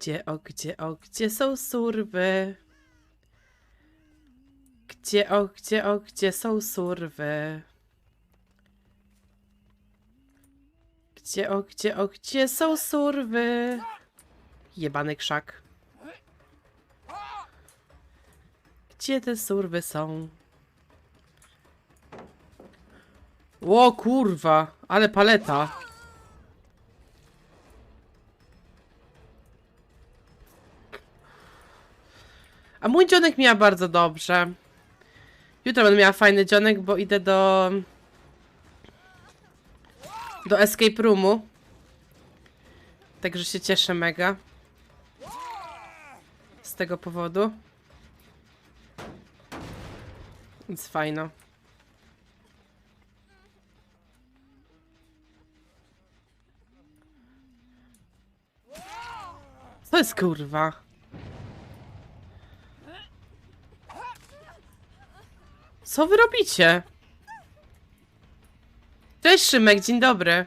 Gdzie, o, gdzie, o, gdzie są surwy? Gdzie, o, gdzie, o, gdzie są surwy? Gdzie, o, gdzie, o, gdzie są surwy? Jebany krzak. Gdzie te surwy są? Ło kurwa, ale paleta. A mój dzionek miała bardzo dobrze. Jutro będę miała fajny dzionek, bo idę do... Do escape roomu. Także się cieszę mega. Z tego powodu. Więc fajno. Co jest kurwa? Co wy robicie? Cześć Szymek, dzień dobry.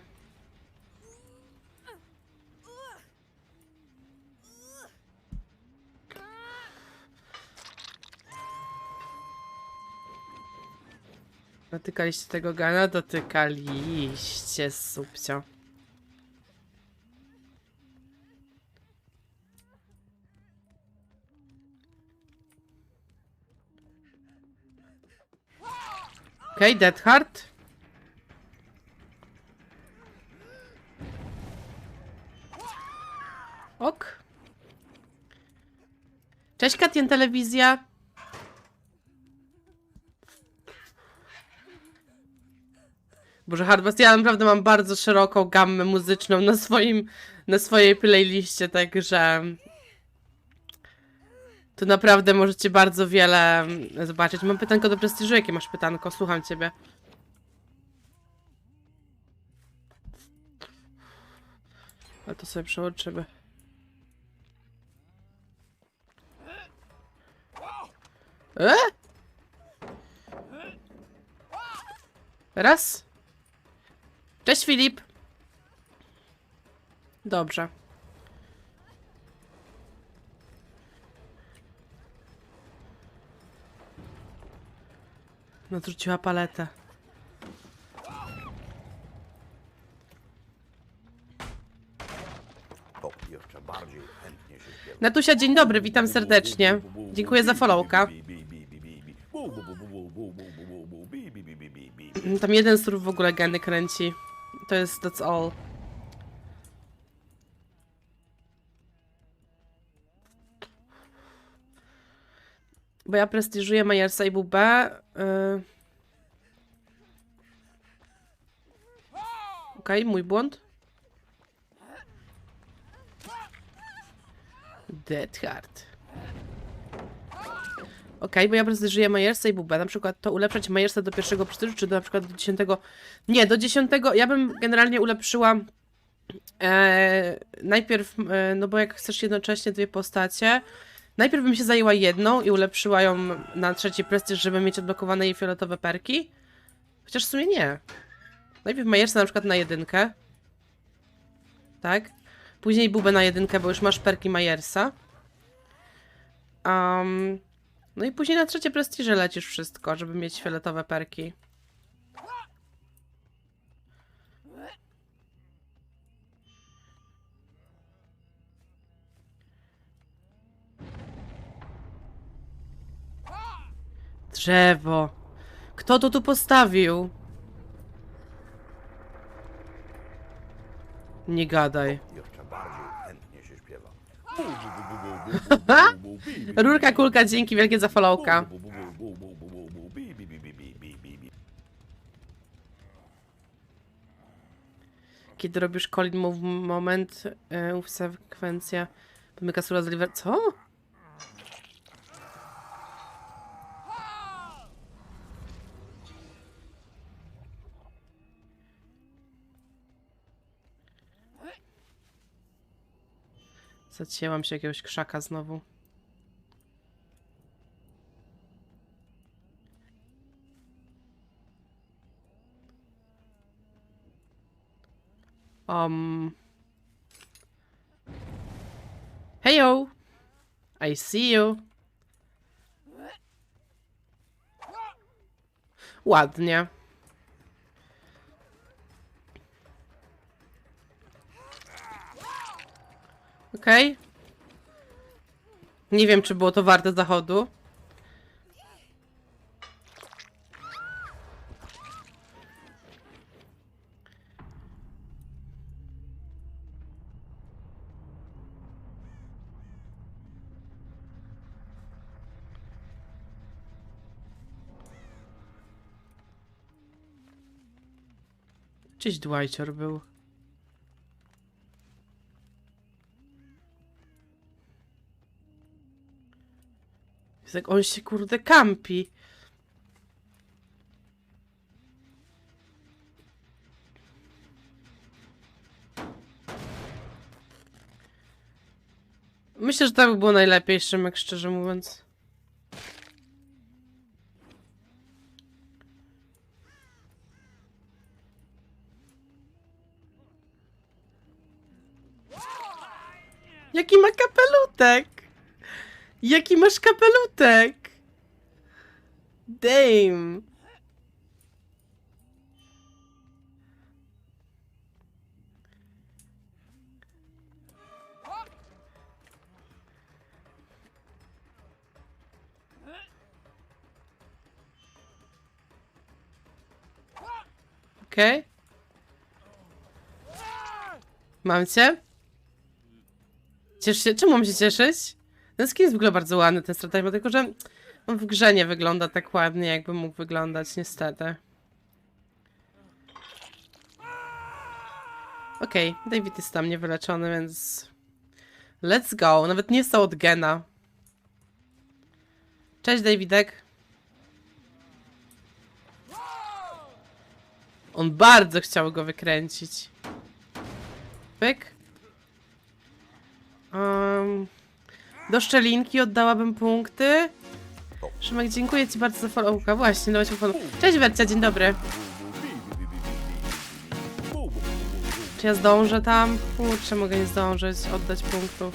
Dotykaliście tego gana? Dotykaliście, subcio. Okej, okay, Dead Heart. Ok. Cześć Katien Telewizja. Boże, Hardbus, ja naprawdę mam bardzo szeroką gammę muzyczną na swoim, na swojej playliście, także tu naprawdę możecie bardzo wiele mm, zobaczyć. Mam pytanko do prestiżu. Jakie masz pytanko? Słucham ciebie. Ale to sobie przełączymy. E? Raz. Cześć Filip. Dobrze. Nadrzuciła paletę. Jeszcze bardziej chętnie się śpiewa. Natusia, dzień dobry, witam serdecznie. Dziękuję za followka. Tam jeden surf w ogóle geny kręci. To jest that's all. Bo ja prestiżuję Majersa i Bubę. Yy... Okej, mój błąd. Dead Heart. Okej, bo ja prestiżuję Majersa i Bubę. Na przykład to ulepszać Majersa do pierwszego prestiżu, czy do, na przykład do dziesiątego... Nie, do dziesiątego... Ja bym generalnie ulepszyła... E, najpierw, e, no bo jak chcesz jednocześnie dwie postacie, najpierw bym się zajęła jedną i ulepszyła ją na trzeci prestiż, żeby mieć odblokowane jej fioletowe perki. Chociaż w sumie nie. Najpierw Majersa na przykład na jedynkę. Tak? Później Bubę na jedynkę, bo już masz perki Majersa. Um, no i później na trzecie prestiże lecisz wszystko, żeby mieć fioletowe perki. Drzewo. Kto to tu postawił? Nie gadaj. Rurka kulka, dzięki wielkie za followka. Kiedy robisz Colin Move moment, ów sekwencja, pomyka sura z liver... Co? Zacięłam się jakiegoś krzaka znowu. Um. Hej I see you. Ładnie. Okej. Nie wiem, czy było to warte zachodu. Gdzieś Dwighter był. Jak on się kurde kampi. Myślę, że tak by było najlepiej, Szymek, szczerze mówiąc. Jaki ma kapelutek? Jaki masz kapelutek? Damn. Okej. Mam cię? Ciesz się? Czemu mam się cieszyć? Ten skin jest w ogóle bardzo ładny, ten strategii, tylko że on w grze nie wygląda tak ładnie, jakby mógł wyglądać, niestety. Okej, David jest tam niewyleczony, więc... Let's go. Nawet nie stał od Gena. Cześć, Davidek. On bardzo chciał go wykręcić. Pyk. Um, do szczelinki oddałabym punkty. Szymek, dziękuję ci bardzo za followka. Właśnie, dałeś mi follow. Cześć Wercia, dzień dobry. Czy ja zdążę tam? Kurczę, mogę nie zdążyć oddać punktów.